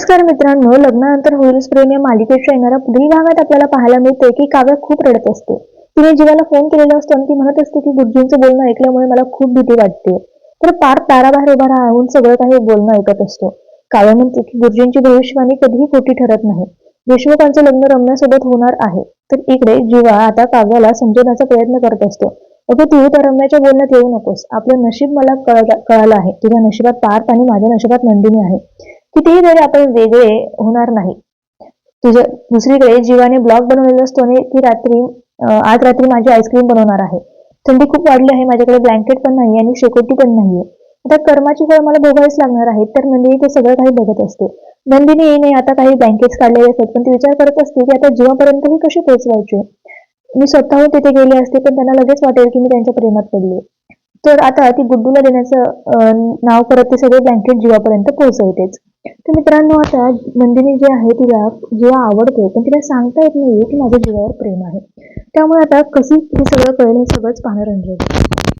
नमस्कार मित्रांनो लग्नानंतर होईल प्रेम या मालिकेच्या येणाऱ्या पुढील भागात आपल्याला पाहायला मिळते की काव्य खूप रडत असते. तिने जीवाला फोन केलेला असतो आणि ती म्हणत असते की गुरुजींचं बोलणं ऐकल्यामुळे मला खूप भीती वाटते. तर पार ताराबाहेर उभा राहून सगळं काही बोलणं ऐकत असतो. काव्य म्हणते की गुरुजींची भविष्यवाणी कधीही खोटी ठरत नाही. देशमुखांचं लग्न रम्यासोबत होणार आहे. तर इकडे जीवा आता काव्याला समजवण्याचा प्रयत्न करत असतो. अगं तू त्या रम्याच्या बोलण्यात येऊ नकोस. आपलं नशीब मला कळलं कळालं आहे. तुझ्या नशिबात पार्थ आणि माझ्या नशिबात नंदिनी आहे. कितीही तरी आपण वेगळे होणार नाही. तुझ्या दुसरीकडे जीवाने ब्लॉग बनवलेला असतो आणि ती रात्री आज रात्री माझी आईस्क्रीम बनवणार आहे. थंडी खूप वाढली आहे माझ्याकडे ब्लँकेट पण नाही आणि शेकोटी पण नाहीये. आता कर्माची फळ मला भोगावीच लागणार आहे तर नंदिनी ते सगळं काही बघत असते. नंदिनी येणे आता काही ब्लँकेट्स काढलेले असतात पण ती विचार करत असते की आता जीवापर्यंत ही कशी पोहोचवायचे? मी स्वतःहून तिथे गेले असते पण त्यांना लगेच वाटेल की मी त्यांच्या प्रेमात पडले. तर आता ती गुड्डूला देण्याचं नाव करत ते सगळे ब्लँकेट जीवापर्यंत पोहोचवतेच. तर मित्रांनो आता नंदिनी जी आहे तिला जीवा आवडतो पण तिला सांगता येत नाहीये की माझ्या जीवावर प्रेम आहे. त्यामुळे आता कशी हे सगळं कळेल हे सगळंच पाहणं रंजक